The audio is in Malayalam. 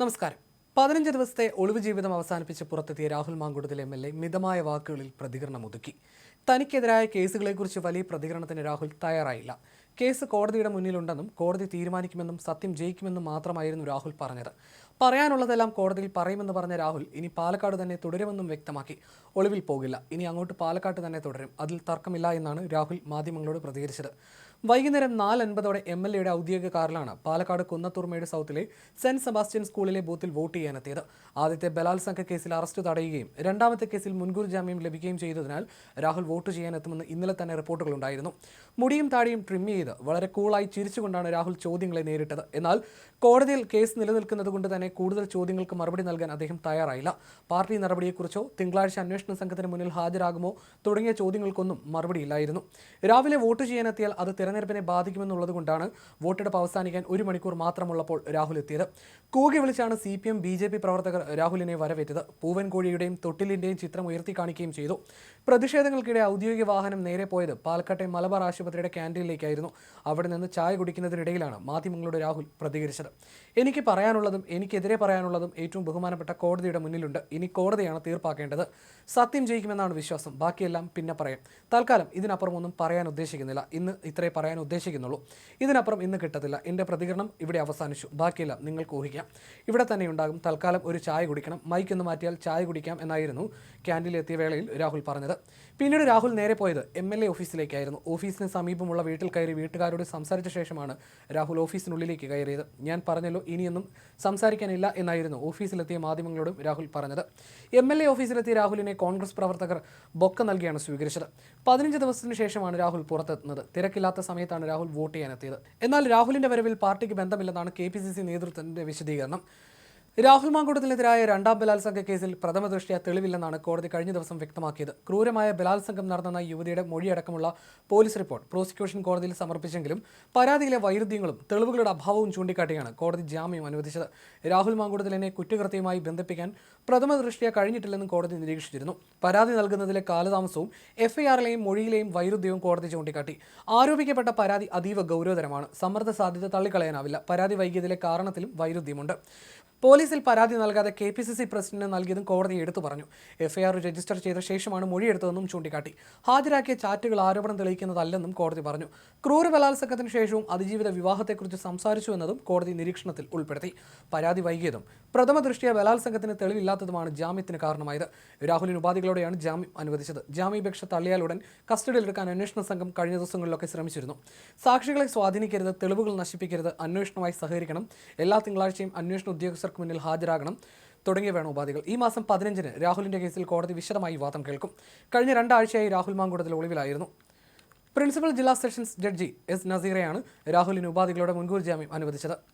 നമസ്കാരം. പതിനഞ്ച് ദിവസത്തെ ഒളിവ് ജീവിതം അവസാനിപ്പിച്ച് പുറത്തെത്തിയ Rahul Mamkoottathil M L A മിതമായ വാക്കുകളിൽ പ്രതികരണം ഒതുക്കി. തനിക്കെതിരായ കേസുകളെക്കുറിച്ച് വലിയ പ്രതികരണത്തിന് രാഹുൽ തയ്യാറായില്ല. കേസ് കോടതിയുടെ മുന്നിലുണ്ടെന്നും കോടതി തീരുമാനിക്കുമെന്നും സത്യം ജയിക്കുമെന്നും മാത്രമായിരുന്നു രാഹുൽ പറഞ്ഞത്. പറയാനുള്ളതെല്ലാം കോടതിയിൽ പറയുമെന്ന് പറഞ്ഞ രാഹുൽ ഇനി പാലക്കാട് തന്നെ തുടരുമെന്നും വ്യക്തമാക്കി. ഒളിവിൽ പോകില്ല. ഇനി അങ്ങോട്ട് പാലക്കാട്ട് തന്നെ തുടരും. അതിൽ തർക്കമില്ല എന്നാണ് രാഹുൽ മാധ്യമങ്ങളോട് പ്രതികരിച്ചത്. വൈകുന്നേരം നാല് അൻപതോടെ എം എൽ എയുടെ ഔദ്യോഗിക കാറിലാണ് പാലക്കാട് കുന്നത്തൂർമേട് സൗത്തിലെ സെന്റ് സെബാസ്റ്റ്യൻ സ്കൂളിലെ ബൂത്തിൽ വോട്ട് ചെയ്യാനെത്തിയത്. ആദ്യത്തെ ബലാത്സംഗ കേസിൽ അറസ്റ്റ് തടയുകയും രണ്ടാമത്തെ കേസിൽ മുൻകൂർ ജാമ്യം ലഭിക്കുകയും ചെയ്തതിനാൽ രാഹുൽ വോട്ട് ചെയ്യാനെത്തുമെന്ന് ഇന്നലെ തന്നെ റിപ്പോർട്ടുകളുണ്ടായിരുന്നു മുടിയും താടിയും ട്രിം ചെയ്ത് വളരെ കൂളായി ചിരിച്ചുകൊണ്ടാണ് രാഹുൽ ചോദ്യങ്ങളെ നേരിട്ടത്. എന്നാൽ കോടതിയിൽ കേസ് നിലനിൽക്കുന്നത് കൊണ്ട് തന്നെ കൂടുതൽ ചോദ്യങ്ങൾക്ക് മറുപടി നൽകാൻ അദ്ദേഹം തയ്യാറായില്ല. പാർട്ടി നടപടിയെക്കുറിച്ചോ തിങ്കളാഴ്ച അന്വേഷണ സംഘത്തിന് മുന്നിൽ ഹാജരാകുമോ തുടങ്ങിയ ചോദ്യങ്ങൾക്കൊന്നും മറുപടിയില്ലായിരുന്നു. രാവിലെ വോട്ട് ചെയ്യാനെത്തിയാൽ അത് തെരഞ്ഞെടുപ്പിനെ ബാധിക്കുമെന്നുള്ളതുകൊണ്ടാണ് വോട്ടെടുപ്പ് അവസാനിക്കാൻ ഒരു മണിക്കൂർ മാത്രമുള്ളപ്പോൾ രാഹുൽ എത്തിയത്. കൂകി വിളിച്ചാണ് C P M B J P പ്രവർത്തകർ രാഹുലിനെ വരവേറ്റത്. പൂവൻകോഴിയുടെയും തൊട്ടിലിന്റെയും ചിത്രം ഉയർത്തി കാണിക്കുകയും ചെയ്തു. പ്രതിഷേധങ്ങൾക്കിടെ ഔദ്യോഗിക വാഹനം നേരെ പോയത് പാലക്കാട്ടെ മലബാർ ആശുപത്രിയുടെ ക്യാന്റീനിലേക്കായിരുന്നു. അവിടെ നിന്ന് ചായ കുടിക്കുന്നതിനിടയിലാണ് മാധ്യമങ്ങളോട് രാഹുൽ പ്രതികരിച്ചത്. എനിക്ക് പറയാനുള്ളതും എനിക്കെതിരെ പറയാനുള്ളതും ഏറ്റവും ബഹുമാനപ്പെട്ട കോടതിയുടെ മുന്നിലുണ്ട്. ഇനി കോടതിയാണ് തീർപ്പാക്കേണ്ടത്. സത്യം ജയിക്കുമെന്നാണ് വിശ്വാസം. ബാക്കിയെല്ലാം പിന്നെ പറയാം. തൽക്കാലം ഇതിനപ്പുറമൊന്നും പറയാൻ ഉദ്ദേശിക്കുന്നില്ല. ഇന്ന് ഇത്രേ പറയാൻ ഉദ്ദേശിക്കുന്നുള്ളൂ. ഇതിനപ്പുറം ഇന്ന് കിട്ടത്തില്ല. എന്റെ പ്രതികരണം ഇവിടെ അവസാനിച്ചു. ബാക്കിയെല്ലാം നിങ്ങൾക്ക് ഊഹിക്കാം. ഇവിടെ തന്നെ ഉണ്ടാകും. തൽക്കാലം ഒരു ചായ കുടിക്കണം. മൈക്ക് ഒന്ന് മാറ്റിയാൽ ചായ കുടിക്കാം എന്നായിരുന്നു ക്യാന്റീനിലെത്തിയ വേളയിൽ രാഹുൽ പറഞ്ഞത്. പിന്നീട് രാഹുൽ നേരെ പോയത് എം എൽ എ ഓഫീസിലേക്കായിരുന്നു. ഓഫീസിന് സമീപമുള്ള വീട്ടിൽ കയറി വീട്ടുകാരോട് സംസാരിച്ച ശേഷമാണ് രാഹുൽ ഓഫീസിനുള്ളിലേക്ക് കയറിയത്. ഞാൻ പറഞ്ഞല്ലോ ഇനിയൊന്നും സംസാരിക്കാനില്ല എന്നായിരുന്നു ഓഫീസിലെത്തിയ മാധ്യമങ്ങളോടും രാഹുൽ പറഞ്ഞത്. എം എൽ എ ഓഫീസിലെത്തിയ രാഹുലിനെ കോൺഗ്രസ് പ്രവർത്തകർ ബൊക്ക നൽകിയാണ് സ്വീകരിച്ചത്. പതിനഞ്ച് ദിവസത്തിന് ശേഷമാണ് രാഹുൽ പുറത്തെത്തുന്നത്. തിരക്കില്ലാത്ത സമയത്താണ് രാഹുൽ വോട്ട് ചെയ്യാനെത്തിയത്. എന്നാൽ രാഹുലിന്റെ വരവിൽ പാർട്ടിക്ക് ബന്ധമില്ലെന്നാണ് കെ പി സി സി നേതൃത്വത്തിന്റെ വിശദീകരണം. രാഹുൽ മാങ്കൂട്ടത്തിനെതിരായ രണ്ടാം ബലാത്സംഗ കേസിൽ പ്രഥമ ദൃഷ്ടിയ തെളിവില്ലെന്നാണ് കോടതി കഴിഞ്ഞ ദിവസം വ്യക്തമാക്കിയത്. ക്രൂരമായ ബലാത്സംഗം നടന്ന യുവതിയുടെ മൊഴിയടക്കമുള്ള പോലീസ് റിപ്പോർട്ട് പ്രോസിക്യൂഷൻ കോടതിയിൽ സമർപ്പിച്ചെങ്കിലും പരാതിയിലെ വൈരുദ്ധ്യങ്ങളും തെളിവുകളുടെ അഭാവവും ചൂണ്ടിക്കാട്ടിയാണ് കോടതി ജാമ്യം അനുവദിച്ചത്. രാഹുൽ മാങ്കൂട്ടത്തിലിനെ കുറ്റകൃത്യവുമായി ബന്ധിപ്പിക്കാൻ പ്രഥമ ദൃഷ്ടിയ കഴിഞ്ഞിട്ടില്ലെന്നും കോടതി നിരീക്ഷിച്ചിരുന്നു. പരാതി നൽകുന്നതിലെ കാലതാമസവും എഫ്ഐആറിലെയും മൊഴിയിലെയും വൈരുദ്ധ്യവും കോടതി ചൂണ്ടിക്കാട്ടി. ആരോപിക്കപ്പെട്ട പരാതി അതീവ ഗൗരവതരമാണ്. സമ്മർദ്ദ സാധ്യത തള്ളിക്കളയാനാവില്ല. പരാതി വൈകിയതിലെ കാരണത്തിലും വൈരുദ്ധ്യമുണ്ട്. പോലീസിൽ പരാതി നൽകാതെ കെ പി സി സി പ്രസിഡന്റിന് നൽകിയതും കോടതി എടുത്തു പറഞ്ഞു. എഫ്ഐആർ രജിസ്റ്റർ ചെയ്ത ശേഷമാണ് മൊഴിയെടുത്തതെന്നും ചൂണ്ടിക്കാട്ടി. ഹാജരാക്കിയ ചാറ്റുകൾ ആരോപണം തെളിയിക്കുന്നതല്ലെന്നും കോടതി പറഞ്ഞു. ക്രൂര ബലാത്സംഗത്തിന് ശേഷവും അതിജീവിത വിവാഹത്തെക്കുറിച്ച് സംസാരിച്ചു എന്നതും കോടതി നിരീക്ഷണത്തിൽ ഉൾപ്പെടുത്തി. പരാതി വൈകിയതും. പ്രഥമ ദൃഷ്ടിയ ബലാത്സംഗത്തിന് തെളിവില്ലാത്തതുമാണ് ജാമ്യത്തിന് കാരണമായത്. രാഹുലിന് ഉപാധികളോടെയാണ് ജാമ്യം അനുവദിച്ചത്. ജാമ്യാപേക്ഷ തള്ളിയാലുടൻ കസ്റ്റഡിയിലെടുക്കാൻ അന്വേഷണ സംഘം കഴിഞ്ഞ ദിവസങ്ങളിലൊക്കെ ശ്രമിച്ചിരുന്നു. സാക്ഷികളെ സ്വാധീനിക്കരുത് തെളിവുകൾ നശിപ്പിക്കരുത് അന്വേഷണമായി സഹകരിക്കണം. എല്ലാ തിങ്കളാഴ്ചയും അന്വേഷണ ഉദ്യോഗസ്ഥർക്ക് മുന്നിൽ ഹാജരാകണം. തുടങ്ങിയവയാണ് ഉപാധികൾ. ഈ മാസം പതിനഞ്ചിന് രാഹുലിന്റെ കേസിൽ കോടതി വിശദമായി വാദം കേൾക്കും. കഴിഞ്ഞ രണ്ടാഴ്ചയായി രാഹുൽ മാങ്കൂടത്തിൽ ഒളിവിലായിരുന്നു. പ്രിൻസിപ്പൽ ജില്ലാ സെഷൻസ് ജഡ്ജി എസ് നസീറയാണ് രാഹുലിന് ഉപാധികളുടെ മുൻകൂർ ജാമ്യം അനുവദിച്ചത്.